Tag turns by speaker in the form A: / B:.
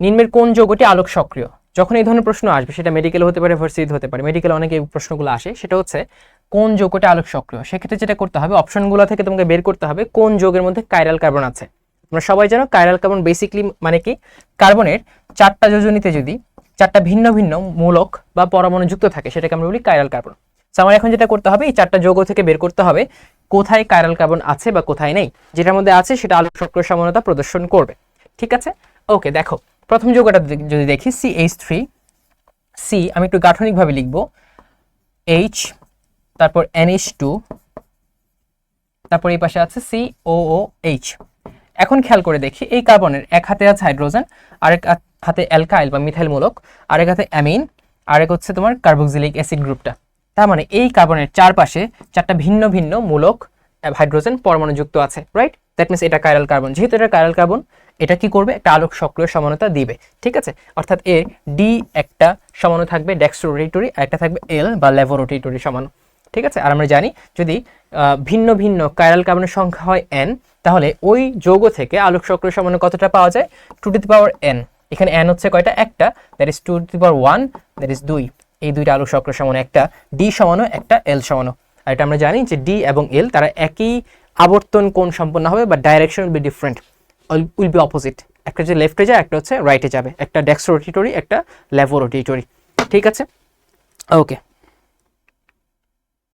A: নিম্নের কোন যৌগটি আলোক সক্রিয়? যখন এই ধরনের প্রশ্ন আসবে, সেটা মেডিকেল হতে পারে ভার্সিটি হতে পারে মেডিকেল অনেক এই প্রশ্নগুলো আসে, সেটা হচ্ছে কোন যৌগটি আলোক সক্রিয়? সেক্ষেত্রে যেটা করতে হবে অপশনগুলো থেকে তোমাকে বের করতে হবে কোন যৌগের মধ্যে কাইরাল কার্বন আছে। তোমরা সবাই জানো কাইরাল কার্বন বেসিকলি মানে কি? কার্বনের চারটা যোজনীতে যদি চারটা ভিন্ন ভিন্ন মূলক বা পরমাণু যুক্ত থাকে, সেটাকে আমরা বলি কাইরাল কার্বন আমার এখন যেটা করতে হবে, এই চারটা যৌগ থেকে বের করতে হবে কোথায় কাইরাল কার্বন আছে বা কোথায় নেই। যেটার মধ্যে আছে, সেটা আলোক সক্রিয় সমানতা প্রদর্শন করবে। ঠিক আছে? ওকে দেখো প্রথম যৌগটা যদি- দেখি সি এইচ থ্রি সি আমি একটু গাঠনিকভাবে লিখব এইচ তারপর এনএইচ টু তারপর এই পাশে আছে সি ও ও এইচ এখন খেয়াল করে দেখি, এই কার্বনের এক হাতে আছে হাইড্রোজেন, আরেক হাত- অ্যালকাইল বা মিথাইল মূলক আরেক হাতে অ্যামিন, আরেক হচ্ছে তোমার কার্বক্সিলিক অ্যাসিড গ্রুপটা। তার মানে এই কার্বনের চারপাশে চারটা ভিন্ন ভিন্ন মূলক হাইড্রোজেন পরমাণু যুক্ত আছে রাইট দ্যাট মিনস এটা কাইরাল কার্বন যেহেতু এটা কাইরাল কার্বন এটা কি করবে? একটা আলোক সক্রিয় সমানতা দিবে, ঠিক আছে? অর্থাৎ এ ডি একটা সমানু থাকবে ডেক্সট্রোরেটরি আর একটা থাকবে এল বা ল্যাভোরোটেটরি সমানু, ঠিক আছে? আর আমরা জানি যদি ভিন্ন ভিন্ন কাইরাল কার্বনের সংখ্যা হয় এন তাহলে ওই যৌগ থেকে আলোক সক্রিয় সমানু কতটা পাওয়া যায়? Two to the power N এখানে এন হচ্ছে কয়টা? একটা। That is two to the power one that is দুই। এই দুইটা আলোক সক্রিয় সমানু একটা ডি সমানু একটা এল সমানু আর এটা আমরা জানি যে ডি এবং এল তারা একই আবর্তন কোণ সম্পন্ন হবে বা direction will be different will be opposite একটা যে লেফটে যায়, একটা হচ্ছে রাইটে যাবে। একটা ডেক্সট্রোরেটরি একটা ল্যাবো রোটেটরি ঠিক আছে? ওকে